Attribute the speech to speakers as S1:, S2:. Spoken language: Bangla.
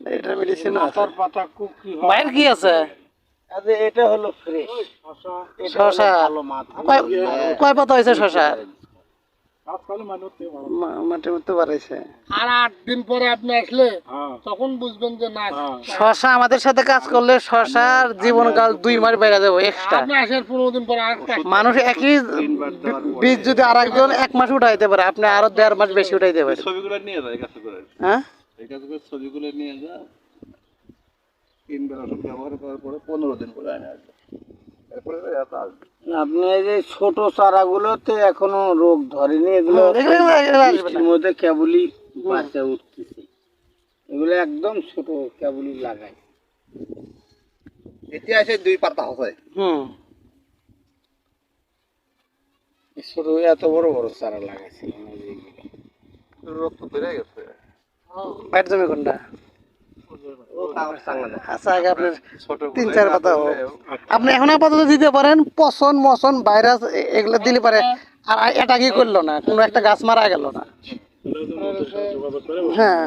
S1: মানে
S2: এটা মেডিসিন
S1: মাথার পাতা কুকি হয়।
S2: বাইর কি আছে?
S1: আরে এটা হলো ফ্রেশ
S2: শশা। কয়- কয় পাতা হয়েছে শশা?
S1: আর আট দিন পরে আপনি আসলে তখন বুঝবেন যে না
S2: শশা আমাদের সাথে কাজ করলে শশার জীবনকাল দুই মাস বেড়ে যাব এক্সট্রা
S1: আপনি আসার পনেরো দিন পরে
S2: মানুষ একই বীজ যদি আর একজন এক মাস উঠাইতে পারে আপনি আরও দেড় মাস বেশি উঠাইতে পারে
S3: ছবিগুলো নিয়ে যায় কাছে করে।
S2: হ্যাঁ?
S3: এই কাছে করে ছবিগুলো নিয়ে যা। তিন বেলা ব্যবহার করার পরে পনেরো দিন করে আনে আসবে। এরপরে এত আসবে।
S1: আপনি এই যে ছোট চারাগুলোতে এখনও রোগ ধরেনি এগুলো। বৃষ্টির মধ্যে কেবলই বাচ্চা উঠতেছে। এগুলো একদম ছোট কেবলই লাগাই।
S3: ইতিহাসে দুই পাতা হবে।
S2: হুম।
S1: ছোট এত বড় বড় চারা লাগাইছে
S3: রোগ বেড়ে গেছে।
S2: বাইর জমি কোনটা? আচ্ছা আগে আপনার তিন চার পাতা হোক। আপনি এখন আপাতত দিতে পারেন পচন মচন ভাইরাস এগুলো দিলে পারে। আর এটা কি করল না? কোনো একটা গাছ মারা গেল না। হ্যাঁ।